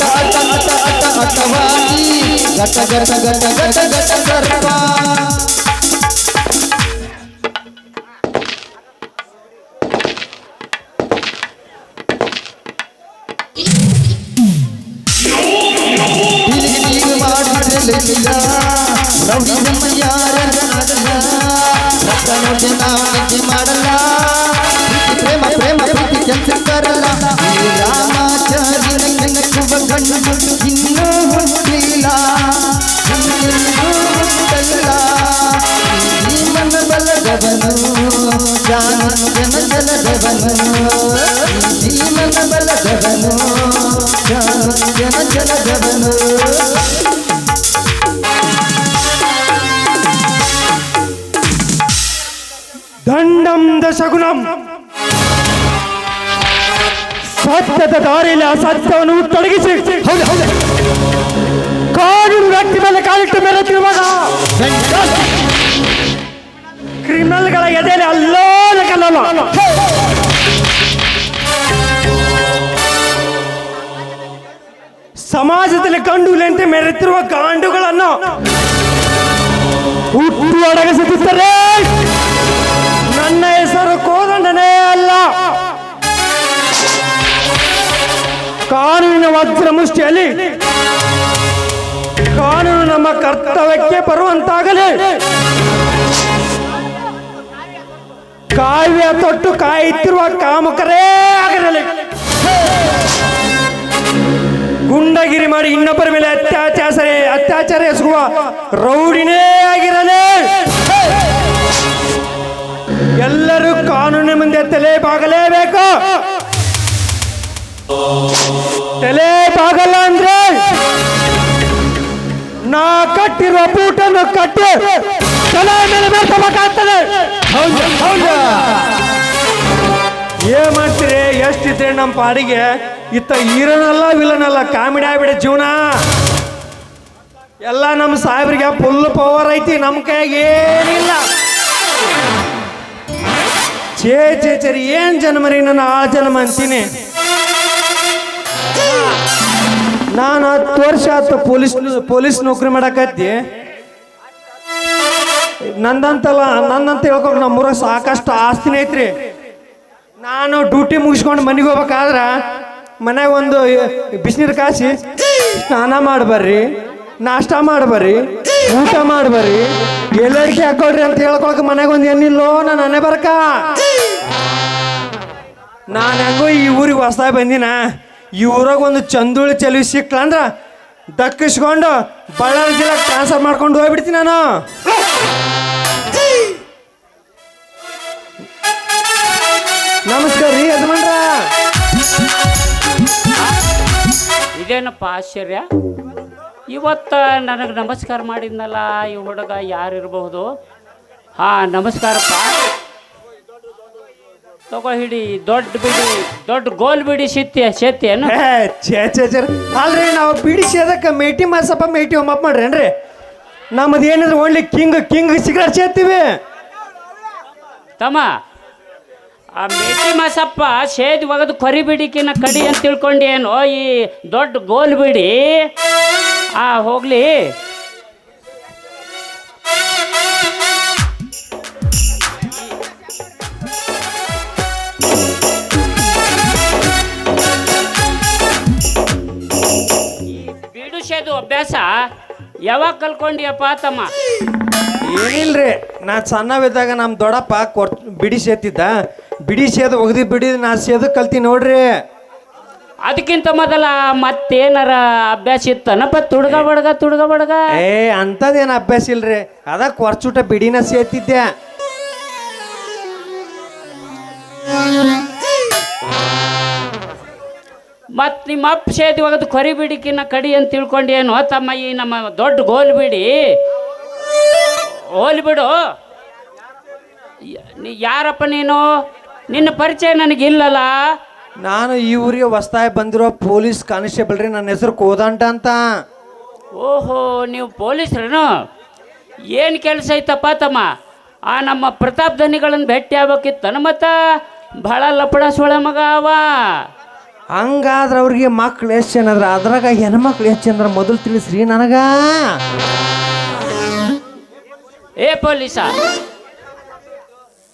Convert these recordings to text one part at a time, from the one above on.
अट अट अट अट अटवानी गट गट गट गट गट करपा रवि ಜಾನು ಜನ ಜಲದವನು ಈ ಜೀವನ ಬಲದವನು ಜಾನು ಜನ ಜಲದವನು ದಂಡಂ ದಶಗುಣಂ ಸತ್ಯದ ದಾರಿಯಲ್ಲಿ ಅಸತ್ಯವನ್ನು ತೊಡಗಿಸಿ ಹೌದು ಹೌದು ಸಮಾಜದಲ್ಲಿ ಗಂಡುಲೆಂತೆ ಮೆರೆತಿರುವ ಗಾಂಡುಗಳನ್ನು ಹುಟ್ಟು ಸಿಗುತ್ತಾರೆ ನನ್ನ ಹೆಸರು ಕೋದಂಡನೇ ಅಲ್ಲ. ಕಾನೂನಿನ ವಜ್ರ ಮುಷ್ಟಿಯಲ್ಲಿ ಕಾನೂನು ನಮ್ಮ ಕರ್ತವ್ಯಕ್ಕೆ ಬರುವಂತಾಗಲಿ. ಕಾವ್ಯ ತೊಟ್ಟು ಕಾಯುತ್ತಿರುವ ಕಾಮುಕರೇ ಆಗಿರಲಿ ಗುಂಡಗಿರಿ ಮಾಡಿ ಇನ್ನೊಬ್ಬರ ಮೇಲೆ ಅತ್ಯಾಚಾರ ಅತ್ಯಾಚಾರ ಎಸಗುವ ರೌಡಿನೇ ಆಗಿರಲಿ. ಎಲ್ಲರೂ ಕಾನೂನಿನ ಮುಂದೆ ತಲೆ ಬಾಗಲೇಬೇಕು. ತಲೆ ಬಾಗಲ್ಲ ಅಂದ್ರೆ ನಾ ಕಟ್ಟಿರುವ ಬೂಟನ್ನು ಕಟ್ಟಿ ತಲೆ ಮೇಲೆ ಹೌದು. ಏನ್ ಮಾಡ್ತೀರಿ? ಎಷ್ಟಿದ್ರೆ ನಮ್ಮ ಪಾಡಿಗೆ? ಇತ್ತ ಹೀರೋನಲ್ಲ ವಿಲನಲ್ಲ ಕಾಮಿಡಿ ಆಗ್ಬಿಡ ಜೀವನ. ಎಲ್ಲ ನಮ್ಮ ಸಾಹೇಬ್ರಿಗೆ ಫುಲ್ ಪವರ್ ಐತಿ ನಮ್ಮ ಕೈಯಾಗ ಏನಿಲ್ಲ. ಛೇ ಛೇ ಚರಿ ಏನ್ ಜನ್ಮರಿ ನನ್ನ ಆ ಜನ್ಮ ಅಂತೀನಿ? ನಾನು ಹತ್ತು ವರ್ಷ ಆತು ಪೊಲೀಸ್ ಪೊಲೀಸ್ ನೌಕರಿ ಮಾಡಕತ್ತಿ. ನಂದಂತಲ್ಲ, ನನ್ನಂತ ಹೇಳ್ಕೊಂಡು ನಮ್ಮೂರ ಸಾಕಷ್ಟು ಆಸ್ತಿನೇ ಐತ್ರಿ. ನಾನು ಡ್ಯೂಟಿ ಮುಗಿಸ್ಕೊಂಡು ಮನೆಗೆ ಹೋಗ್ಬೇಕಾದ್ರ ಮನ್ಯಾಗ ಒಂದು ಬಿಸಿನೀರು ಕಾಸಿ, ಸ್ನಾನ ಮಾಡ್ಬರ್ರಿ ನಾಷ್ಟ ಮಾಡ್ಬರ್ರಿ ಊಟ ಮಾಡ್ಬರ್ರಿ ಎಲ್ಲರಿಗೆ ಹಾಕೊಳ್ರಿ ಅಂತ ಹೇಳ್ಕೊಳಕ್ ಮನ್ಯಾಗ ಒಂದು ಏನಿಲ್ಲೋ ನಾನು ಅನೇ ಬರಕ. ನಾನು ಹೆಂಗೋ ಈ ಊರಿಗೆ ಹೊಸ ಬಂದಿನ. ಈ ಊರಾಗ ಒಂದು ಚಂದುಳಿ ಚೆಲುವಿ ಸಿಕ್ಲಂದ್ರ ದಕ್ಕಿಸ್ಕೊಂಡು ಬಳ್ಳಾರಿ ಜಿಲ್ಲೆ ಟ್ರಾನ್ಸ್ಫರ್ ಮಾಡ್ಕೊಂಡು ಹೋಗ್ಬಿಡ್ತೀನಿ ನಾನು. ನಮಸ್ಕಾರ ರೀ ಯಜಮಾನ್ರ. ಇದೇನಪ್ಪ ಆಶ್ಚರ್ಯ? ಇವತ್ತ ನನಗೆ ನಮಸ್ಕಾರ ಮಾಡಿದ್ನಲ್ಲ, ಈ ಹುಡುಗ ಯಾರಿರಬಹುದು? ಹಾ, ನಮಸ್ಕಾರಪ್ಪ. ತಗೋ ಹಿಡಿ ದೊಡ್ಡ ಬಿಡಿ ದೊಡ್ಡ ಗೋಲ್ ಬಿಡಿ ಸಿತ್ತಿ ಏ, ಛೇ ಛೇ ಛೇ. ಅಲ್ರಿ ನಾವು ಬಿಡಿಸಿ ಅದಕ್ಕೆ ಮೇಟಿ ಮಾಸಪ್ಪ ಮೇಟಿ ಹೋಮಪ್ ಮಾಡ್ರೇನ್ರಿ? ನಮ್ಮದು ಏನಿದ್ರೆ ಓನ್ಲಿ ಕಿಂಗ್ ಕಿಂಗ್ ಸಿಗರೇಟ್ ಸೇರ್ತೀವಿ ತಮ್ಮ ಆ ಮೇಟಿ ಮಾಸಪ್ಪ ಸೇದ್ ಒಗದು ಕೊರಿ ಬಿಡಿಕಿನ ಕಡಿ ಅಂತ ತಿಳ್ಕೊಂಡೇನು ಈ ದೊಡ್ಡ ಗೋಲ್ ಬಿಡಿ. ಆ ಹೋಗ್ಲಿ. ಅಭ್ಯಾಸ? ಯಾವಾಗ ಕಲ್ಕೊಂಡಿಯಪ್ಪ ತಮ್ಮ? ಏನಿಲ್ರಿ ನಾ ಸಣ್ಣವಿದ್ದಾಗ ನಮ್ಮ ದೊಡ್ಡಪ್ಪ ಕೊರ್ ಬಿಡಿ ಸೇತಿದ್ದ. ಬಿಡಿ ಸೇದು ಒಗದಿ ಬಿಡಿ ನಾ ಸೇದು ಕಲ್ತಿ ನೋಡ್ರಿ. ಅದಕ್ಕಿಂತ ಮೊದಲ ಮತ್ತೇನಾರ ಅಭ್ಯಾಸ ಇತ್ತನಪ್ಪ ತುಡ್ಗ ಬಡ್ಗ ತುಡ್ಗ ಬಡ್ಗ? ಏ ಅಂಥದ್ದೇನು ಅಭ್ಯಾಸ ಇಲ್ರಿ. ಅದ ಕೊರ್ಚುಟ ಬಿಡಿನ ಸೇತಿದ್ದೆ. ಮತ್ ನಿಮ್ಮ ಅಪ್ಪ ಸೇದಿ ಒಗದು ಕೊರಿ ಬಿಡಿಕಿನ ಕಡಿ ಅಂತ ತಿಳ್ಕೊಂಡೇನು? ತಮ್ಮ ಈ ನಮ್ಮ ದೊಡ್ಡ ಗೋಲ್ ಬಿಡಿ. ಹೋಲಿ ಬಿಡು. ನೀ ಯಾರಪ್ಪ ನೀನು? ನಿನ್ನ ಪರಿಚಯ ನನಗಿಲ್ಲಲ್ಲ. ನಾನು ಈ ಊರಿಗೆ ಹೊಸ್ತಾಯಿ ಬಂದಿರೋ ಪೊಲೀಸ್ ಕಾನಿಸ್ಟೇಬಲ್ ರೀ ನನ್ನ ಹೆಸರು ಕೋದಂಟ ಅಂತ. ಓಹೋ ನೀವು ಪೊಲೀಸ್ರೇನು? ಏನು ಕೆಲಸ ಐತಪ್ಪ ತಮ್ಮ? ಆ ನಮ್ಮ ಪ್ರತಾಪ್ ಧನಿಗಳನ್ನು ಭೇಟಿ ಆಗ್ಬೇಕಿತ್ತನ ಮತ್ತ ಭಾಳ ಲಪಡ ಸೊಳೆ ಮಗ ಅವ. ಹಂಗಾದ್ರೆ ಅವ್ರಿಗೆ ಮಕ್ಳು ಎಷ್ಟು ಜನ ಅದ್ರ ಅದ್ರಾಗ ಹೆಣ್ಮಕ್ಳು ಎಷ್ಟು ಜನ ಅದ್ರ ಮೊದಲು ತಿಳಿಸ್ರಿ ನನಗ. ಏ ಪೊಲೀಸ.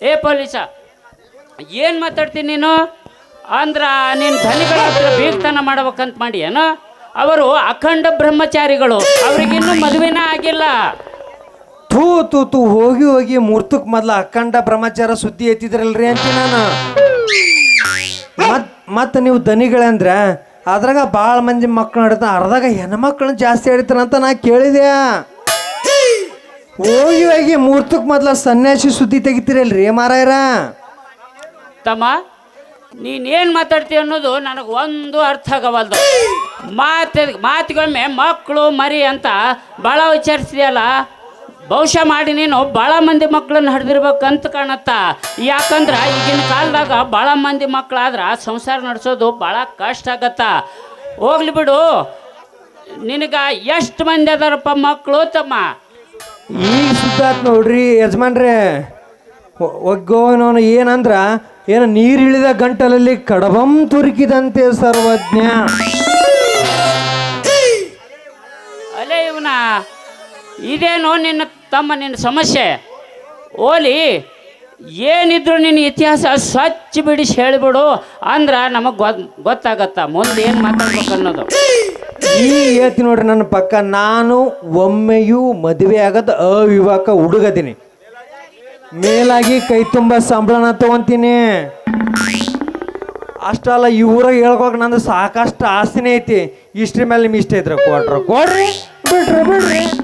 ಏ ಪೊಲೀಸ. ಏನು ಮಾತಾಡ್ತೀನಿ ನೀನು? ಅಂದ್ರ ನೀನು ಧನಿಗಳ ಹತ್ರ ಬೀಗ್ತನ ಮಾಡ್ಬೇಕಂತ ಮಾಡಿ ಏನು ಅವರು ಅಖಂಡ ಬ್ರಹ್ಮಚಾರಿಗಳು. ಅವ್ರಿಗಿನ್ನೂ ಮದುವೆನ ಆಗಿಲ್ಲ. ಥೂ ತೂ ತೂ ಹೋಗಿ ಹೋಗಿ ಮೂರ್ತಕ್ ಮೊದ್ಲು ಅಖಂಡ ಬ್ರಹ್ಮಚಾರ ಸುದ್ದಿ ಎತ್ತಿದ್ರಲ್ರಿ ಅಂತೀನಿ ನಾನು. ಮತ್ತೆ ನೀವು ದನಿಗಳಂದ್ರ ಅದ್ರಾಗ ಭಾಳ ಮಂದಿ ಮಕ್ಕಳು ನಡೀತಾ ಅರ್ಧಾಗ ಹೆಣ್ಮಕ್ಳನ್ನ ಜಾಸ್ತಿ ಹಿಡಿತಾರಂತ ನಾ ಕೇಳಿದೆ. ಹೋಗಿ ಹೋಗಿ ಮೂರ್ತಕ್ಕೆ ಮೊದಲ ಸನ್ಯಾಸಿ ಸುದ್ದಿ ತೆಗಿತೀರಲ್ರಿ ಮಾರಾಯರ? ತಮ್ಮ ನೀನೇನು ಮಾತಾಡ್ತೀಯ ಅನ್ನೋದು ನನಗೆ ಒಂದು ಅರ್ಥ ಆಗವಲ್ದು. ಮಾತು ಮಾತಿಗೊಮ್ಮೆ ಮಕ್ಕಳು ಮರಿ ಅಂತ ಭಾಳ ವಿಚಾರಿಸಿದೆಯಲ್ಲ ಬಹುಶಃ ಮಾಡಿ ನೀನು ಭಾಳ ಮಂದಿ ಮಕ್ಕಳನ್ನ ಹಡ್ದಿರ್ಬೇಕಂತ ಕಾಣತ್ತ. ಯಾಕಂದ್ರೆ ಈಗಿನ ಕಾಲದಾಗ ಭಾಳ ಮಂದಿ ಮಕ್ಕಳಾದ್ರೆ ಸಂಸಾರ ನಡೆಸೋದು ಭಾಳ ಕಷ್ಟ ಆಗತ್ತ. ಹೋಗ್ಲಿ ಬಿಡು. ನಿನಗೆ ಎಷ್ಟು ಮಂದಿ ಅದಾರಪ್ಪ ಮಕ್ಕಳು ತಮ್ಮ? ಈಗ ಸುದ್ದಾತ್ ನೋಡ್ರಿ ಯಜಮಾನ್ರೆ ಒಗ್ಗೋನವನು ಏನಂದ್ರ ಏನು ನೀರಿಳಿದ ಗಂಟಲಲ್ಲಿ ಕಡಬಂ ತುರುಕಿದಂತೆ ಸರ್ವಜ್ಞ. ಅಲೇ ಇವನ. ಇದೇನೋ ನಿನ್ನ, ತಮ್ಮ ನಿನ್ನ ಸಮಸ್ಯೆ. ಓಲಿ, ಏನಿದ್ರು ನಿನ್ನ ಇತಿಹಾಸ ಸ್ವಚ್ಛ ಬಿಡಿಸಿ ಹೇಳಿಬಿಡು. ಅಂದ್ರೆ ನಮಗೆ ಗೊತ್, ಗೊತ್ತಾಗತ್ತ. ಮುಂದೆ ಏನು ಮಾತಾಡ್ಬೇಕು ಅನ್ನೋದು. ಈ ಏತಿ ನೋಡ್ರಿ ನನ್ನ ಪಕ್ಕ, ನಾನು ಒಮ್ಮೆಯೂ ಮದುವೆ ಆಗದ ಅವಿವಾಕ ಹುಡುಗದೀನಿ. ಮೇಲಾಗಿ ಕೈ ತುಂಬ ಸಂಬಳನ ತಗೊಂತೀನಿ. ಅಷ್ಟಲ್ಲ ಈ ಊರಾಗ ಹೇಳ್ಕೋಕ್ ನಂದು ಸಾಕಷ್ಟು ಆಸ್ತಿನೇ ಐತಿ. ಇಷ್ಟ್ರ ಮೇಲೆ ನಿಮ್ಗೆ ಇಷ್ಟ ಇದ್ರೆ ಕೊಡ್ರಿ. ಕೊಡ್ರಿ. ಬಿಡ್ರಿ ಬಿಡ್ರಿ.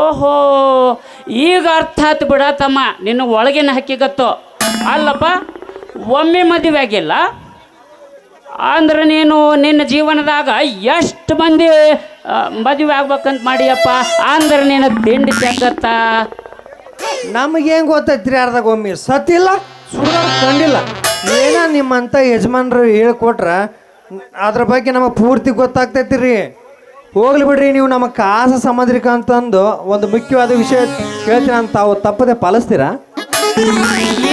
ಓಹೋ, ಈಗ ಅರ್ಥ ಆತು ಬಿಡ ತಮ್ಮ. ನಿನ್ನ ಒಳಗಿನ ಹಕ್ಕಿಗತ್ತು ಅಲ್ಲಪ್ಪ, ಒಮ್ಮೆ ಮದುವೆ ಆಗಿಲ್ಲ. ಅಂದ್ರೆ ನೀನು ನಿನ್ನ ಜೀವನದಾಗ ಎಷ್ಟು ಮಂದಿ ಮದುವೆ ಆಗ್ಬೇಕಂತ ಮಾಡಿಯಪ್ಪ? ಅಂದ್ರೆ ನೀನು ತಿಂಡಿ ತೆಗತ್ತ? ನಮಗೇನು ಗೊತ್ತೈತ್ರಿ ಅರ್ಧಾಗ ಒಮ್ಮೆ? ಸತ್ತಿಲ್ಲ ಸುಳ್ಳು ಕಂಡಿಲ್ಲ. ಏನ ನಿಮ್ಮಂಥ ಯಜಮಾನ್ರು ಹೇಳ್ಕೊಟ್ರ, ಅದ್ರ ಬಗ್ಗೆ ನಮಗೆ ಪೂರ್ತಿ ಗೊತ್ತಾಗ್ತೈತಿ ರೀ. ಹೋಗ್ಲಿ ಬಿಡ್ರಿ ನೀವು ನಮ್ಮ ಕಾಸ ಸಮುದ್ರಿಕ ಅಂತಂದು ಒಂದು ಮುಖ್ಯವಾದ ವಿಷಯ ಹೇಳ್ತೀನಿ ಅಂತ ತಾವು ತಪ್ಪದೆ ಪಾಲಿಸ್ತೀರಾ?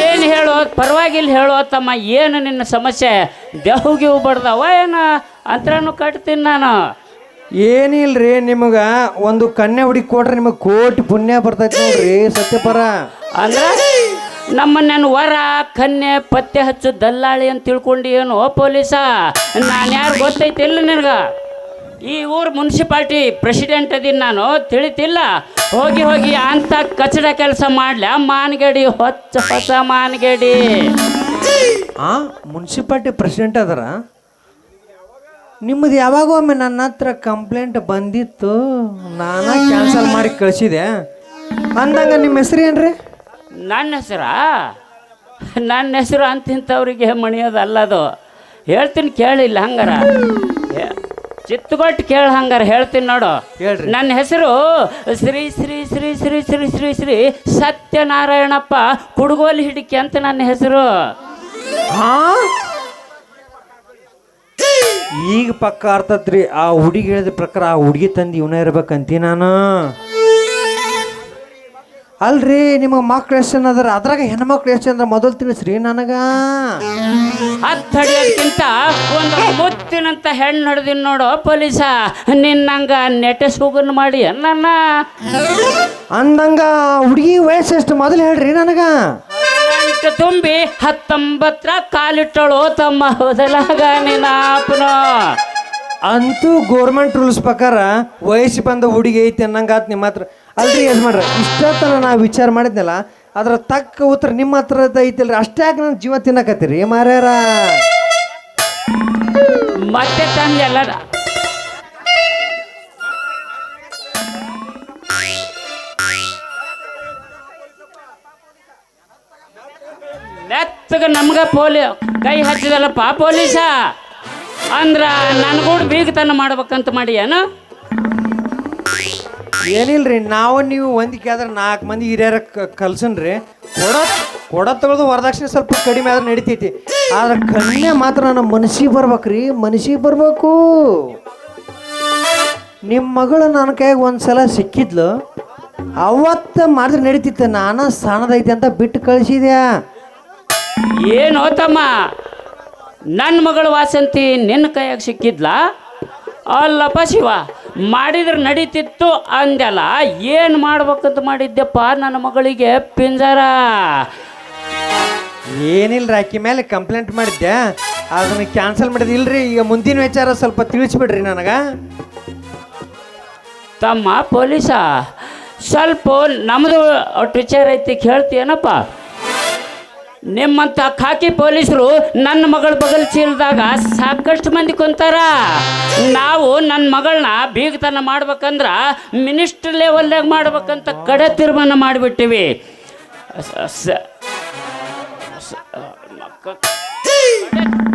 ಏನು ಹೇಳೋ ಪರವಾಗಿಲ್ಲ ಹೇಳೋ ತಮ್ಮ ಏನು ನಿನ್ನ ಸಮಸ್ಯೆ? ದೇವ್ಗಿವು ಬಡ್ದವ ಏನು? ಅಂತರನು ಕಟ್ತೀನಿ ನಾನು. ಏನಿಲ್ರಿ ನಿಮಗೆ ಒಂದು ಕನ್ಯೆ ಹುಡುಗಿ ಕೊಟ್ರೆ ನಿಮಗೆ ಕೋಟಿ ಪುಣ್ಯ ಬರ್ತೈತಿ ನೋಡ್ರಿ ಸತ್ಯಪರ. ಅಂದ್ರೆ ನನ್ನ ವರ ಕನ್ಯೆ ಪತ್ತೆ ಹಚ್ಚು ದಲ್ಲಾಳಿ ಅಂತ ತಿಳ್ಕೊಂಡು ಏನು ಪೊಲೀಸ? ನಾನು ಯಾರು ಗೊತ್ತೈತಿ ಇಲ್ಲ ನಿನಗ? ಈ ಊರು ಮುನ್ಸಿಪಾಲ್ಟಿ ಪ್ರೆಸಿಡೆಂಟ್ ಅದೀನಿ ನಾನು ತಿಳಿತಿಲ್ಲ. ಹೋಗಿ ಹೋಗಿ ಅಂತ ಕಚಡ ಕೆಲಸ ಮಾಡ್ಲ. ಮಾನ್ಗಡಿ ಹೊಚ್ಚ ಹೊಸ ಮಾನ್ಗಡಿ. ಆ ಮುನ್ಸಿಪಾಲ್ಟಿ ಪ್ರೆಸಿಡೆಂಟ್ ಅದರ? ನಿಮ್ಮದು ಯಾವಾಗ ಒಮ್ಮೆ ನನ್ನ ಹತ್ರ ಕಂಪ್ಲೇಂಟ್ ಬಂದಿತ್ತು? ನಾನು ಕ್ಯಾನ್ಸಲ್ ಮಾಡಿ ಕಳಿಸಿದೆ. ಅಂದಂಗ ನಿಮ್ಮ ಹೆಸರು ಏನ್ರಿ? ನನ್ನ ಹೆಸರ? ನನ್ನ ಹೆಸರು ಅಂತಿಂಥವ್ರಿಗೆ ಮಣಿಯೋದಲ್ಲದು ಹೇಳ್ತೀನಿ ಕೇಳಿಲ್ಲ ಹಂಗಾರ. ಚಿತ್ತುಗೊಟ್ಟು ಕೇಳ ಹಂಗಾರ ಹೇಳ್ತೀನಿ ನೋಡು. ಹೇಳ್ರಿ. ನನ್ನ ಹೆಸರು ಶ್ರೀ ಶ್ರೀ ಶ್ರೀ ಶ್ರೀ ಶ್ರೀ ಶ್ರೀ ಶ್ರೀ ಸತ್ಯನಾರಾಯಣಪ್ಪ ಕುಡುಗೋಲಿ ಹಿಡಿಕೆ ಅಂತ ನನ್ನ ಹೆಸರು. ಹಾ ಈಗ ಪಕ್ಕ ಅರ್ಥತ್ರಿ ಆ ಹುಡುಗಿ ಹೇಳಿದ ಪ್ರಕಾರ ಆ ಹುಡುಗಿ ತಂದು ಇವನೇ ಇರ್ಬೇಕಂತಿ ನಾನು. ಅಲ್ರಿ ನಿಮ್ಮ ಮಕ್ಳು ಎಷ್ಟು ಜನ ಅದಾರ? ಅದ್ರಾಗ ಹೆಣ್ಮಕ್ಳು ಎಷ್ಟು ಅಂದ್ರೆ? ಮೊದಲು ತಿಳಿಸ್ರಿ ನನಗ. ಹತ್ತಿಂತ ಒಂದು ಮುತ್ತಿನಂತ ಹೆಣ್ಣು ಹಿಡ್ದಿನ್ ನೋಡು ಪೊಲೀಸ. ನಿನ್ನಂಗ ನೆಟೆ ಸೂಗನ್ ಮಾಡಿ ನನ್ನ ಅಂದಂಗ ಹುಡುಗಿ ವಯಸ್ಸು ಎಷ್ಟು? ಮೊದಲು ಹೇಳ್ರಿ ನನಗ. ತುಂಬಿ ಹತ್ತೊಂಬತ್ತರ ಕಾಲಿಟ್ಟಳು ತಮ್ಮ ಹೋದಲಾಗ ಅಪ್ಪನ ಅಂತೂ ಗೋರ್ಮೆಂಟ್ ರೂಲ್ಸ್ ಪ್ರಕಾರ ವಯಸ್ಸು ಬಂದ ಹುಡುಗಿ ಐತಿ ಅನ್ನಂಗಾತ್ ನಿಮ್ಮ ಹತ್ರ ಅಲ್ರಿ ಯಜಮಾನ್ರ ಇಷ್ಟೊತ್ತನ ನಾ ವಿಚಾರ ಮಾಡಿದ್ನಲ್ಲ, ಅದ್ರ ತಕ್ಕ ಉತ್ತರ ನಿಮ್ಮ ಹತ್ರ ಐತಿಲ್ರಿ. ಅಷ್ಟ್ಯಾಕೆ ನನ್ನ ಜೀವ ತಿನ್ನಕತ್ತೀರಿ. ಮಾರ್ಯಾರ? ಮತ್ತೆ ತಂದೆ ತಂದೆಲ್ಲ ಮೆತ್ತಗ ನಮ್ಗ ಪೋಲಿ, ಕೈ ಹಚ್ಚಿದಲ್ಲಪ್ಪ ಪೊಲೀಸ. ಅಂದ್ರ ನನ್ಗೂಡ್ ಬೀಗತನ ಮಾಡ್ಬೇಕಂತ ಮಾಡಿ ಏನು ಏನಿಲ್ರಿ ನಾವು ನೀವು ಒಂದಿಕೆ ಆದ್ರೆ ನಾಲ್ಕು ಮಂದಿ ಹಿರಿಯರ ಕಲ್ಸನ್ರಿ. ಕೊಡ ಕೊಡ ತಗೊಳ್ದು ವರದಕ್ಷಿಣೆ ಸ್ವಲ್ಪ ಕಡಿಮೆ ಆದ್ರೆ ನಡಿತೈತಿ. ಆದ್ರೆ ಕನ್ಯೆ ಮಾತ್ರ ನನ್ನ ಮನಸ್ಸಿಗೆ ಬರ್ಬೇಕ್ರಿ ಮನಸ್ಸಿಗೆ ಬರ್ಬೇಕು. ನಿಮ್ಮ ಮಗಳು ನನ್ನ ಕೈಗೆ ಒಂದ್ಸಲ ಸಿಕ್ಕಿದ್ಲು ಅವತ್ತ ಮಾಡಿದ್ರೆ ನಡೀತಿತ್ತು ನಾನು ಸಣ್ಣದೈತೆ ಅಂತ ಬಿಟ್ಟು ಕಳಿಸಿದ್ಯಾ? ಏನು ತಮ್ಮ ನನ್ನ ಮಗಳು ವಾಸಂತಿ ನಿನ್ನ ಕೈಯಾಗ ಸಿಕ್ಕಿದ್ಲಾ? ಅಲ್ಲಪ್ಪ ಶಿವ. ಮಾಡಿದ್ರೆ ನಡೀತಿತ್ತು ಅಂದೆಲ್ಲ ಏನು ಮಾಡ್ಬೇಕಂತ ಮಾಡಿದ್ದೆಪ್ಪ ನನ್ನ ಮಗಳಿಗೆ ಪಿಂಜರ? ಏನಿಲ್ಲ ರಾಕಿ ಮೇಲೆ ಕಂಪ್ಲೇಂಟ್ ಮಾಡಿದ್ದೆ ಅದನ್ನು ಕ್ಯಾನ್ಸಲ್ ಮಾಡಿದ ಇಲ್ರಿ ಈಗ ಮುಂದಿನ ವಿಚಾರ ಸ್ವಲ್ಪ ತಿಳಿಸ್ಬಿಡ್ರಿ ನನಗೆ. ತಮ್ಮ ಪೊಲೀಸ ಸ್ವಲ್ಪ ನಮ್ಮದು ಒಟ್ಟು ವಿಚಾರ ಐತಿ ಕೇಳ್ತೀಯನಪ್ಪ? ನಿಮ್ಮಂಥ ಖಾಕಿ ಪೊಲೀಸರು ನನ್ನ ಮಗಳ ಬಗಲ್ ಚೀಲದಾಗ ಸಾಕಷ್ಟು ಮಂದಿ ಕುಂತಾರ. ನಾವು ನನ್ನ ಮಗಳನ್ನ ಬೀಗತನ ಮಾಡ್ಬೇಕಂದ್ರ ಮಿನಿಸ್ಟರ್ ಲೆವೆಲ್ನಾಗ ಮಾಡ್ಬೇಕಂತ ಕಡೆ ತೀರ್ಮಾನ ಮಾಡಿಬಿಟ್ಟಿವಿ.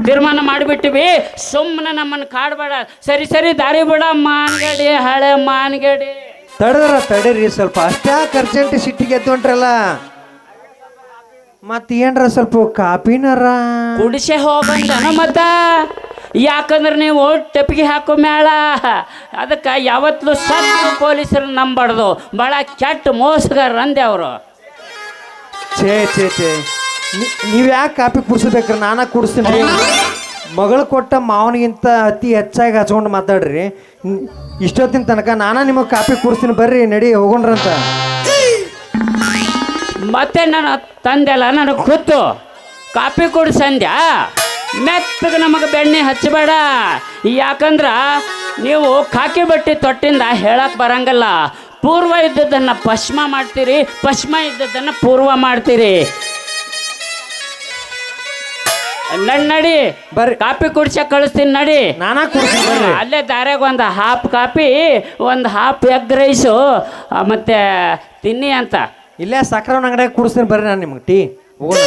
ತೀರ್ಮಾನ ಮಾಡಿಬಿಟ್ಟಿವಿ. ಸುಮ್ಮನೆ ನಮ್ಮನ್ನು ಕಾಡಬೇಡ. ಸರಿ ಸರಿ, ದಾರಿ ಬಿಡ ಮಾನ್ಗಡಿ, ಹಳೆ ಮಾನ್ಗಡಿ. ತಡದ್ರ ತಡೀರಿ, ಸ್ವಲ್ಪ ಅಷ್ಟೇ ಅರ್ಜೆಂಟ್ ಸಿಟ್ಟಿಗೆ ಎದ್ದೊಂಟ್ರಲ್ಲ ಮತ್ತೆ ಏನ್ರ ಸ್ವಲ್ಪ ಕಾಪಿನಾರ? ಕುಡಿಸೆ ಹೋಗಂದನ ಮತ್ತ? ಯಾಕಂದ್ರೆ ನೀವು ಟೆಪ್ಪಿಗೆ ಹಾಕೋ ಮೇಳ ಅದಕ್ಕೆ ಯಾವತ್ತೂ ಸಣ್ಣ ಪೊಲೀಸರು ನಂಬಾರ್ದು. ಭಾಳ ಕೆಟ್ಟ ಮೋಸಗಾರ ಅಂದೆ ಅವರು. ಛೇ ಛೇ ಛೇ. ನೀವು ಯಾಕೆ ಕಾಪಿ ಕುಡಿಸ್ಬೇಕ್ರಿ ನಾನೇ ಕುಡಿಸ್ತೀನಿ. ಮಗಳು ಕೊಟ್ಟ ಮಾವನಿಗಿಂತ ಅತಿ ಹೆಚ್ಚಾಗಿ ಹಚ್ಕೊಂಡು ಮಾತಾಡ್ರಿ. ಇಷ್ಟೊತ್ತಿನ ತನಕ ನಾನಾ ನಿಮಗೆ ಕಾಪಿ ಕುಡಿಸ್ತೀನಿ. ಬರ್ರಿ ನಡಿ ಹೋಗೋಣ್ರಂತ. ಮತ್ತೆ ನನ್ನ ತಂದೆಲ್ಲ ನನಗೆ ಕೂತು ಕಾಪಿ ಕೊಡು ಸಂಧ್ಯಾ. ಮೆತ್ತಗೆ ನಮಗೆ ಬೆಣ್ಣೆ ಹಚ್ಚಬೇಡ. ಯಾಕಂದ್ರೆ ನೀವು ಕಾಕಿ ಬಟ್ಟೆ ತೊಟ್ಟಿಂದ ಹೇಳಕ್ಕೆ ಬರಂಗಲ್ಲ. ಪೂರ್ವ ಇದ್ದದ್ದನ್ನು ಪಶ್ಚಿಮ ಮಾಡ್ತೀರಿ ಪಶ್ಚಿಮ ಇದ್ದದ್ದನ್ನು ಪೂರ್ವ ಮಾಡ್ತೀರಿ. ನಡಿ ನಡಿ ಬರ್ರಿ. ಕಾಪಿ ಕುಡ್ಸಕ್ ಕಳಿಸ್ತೀನಿ ನಡಿ. ನಾನಾ ಕುಡಿಸ್ತೀನಿ ಅಲ್ಲೇ ದಾರ್ಯಾಗ ಒಂದು ಹಾಫ್ ಕಾಪಿ ಒಂದು ಹಾಫ್ ಎಗ್ ರೈಸು ಮತ್ತೆ ತಿನ್ನಿ ಅಂತ. ಇಲ್ಲೇ ಸಕ್ರವನ ಅಂಗಡಿಯಾಗ ಕುಡಿಸ್ತೀನಿ ಬರ್ರಿ ನಾನು ನಿಮ್ಗೆ ಟೀ. ಹೋಗೋಣ.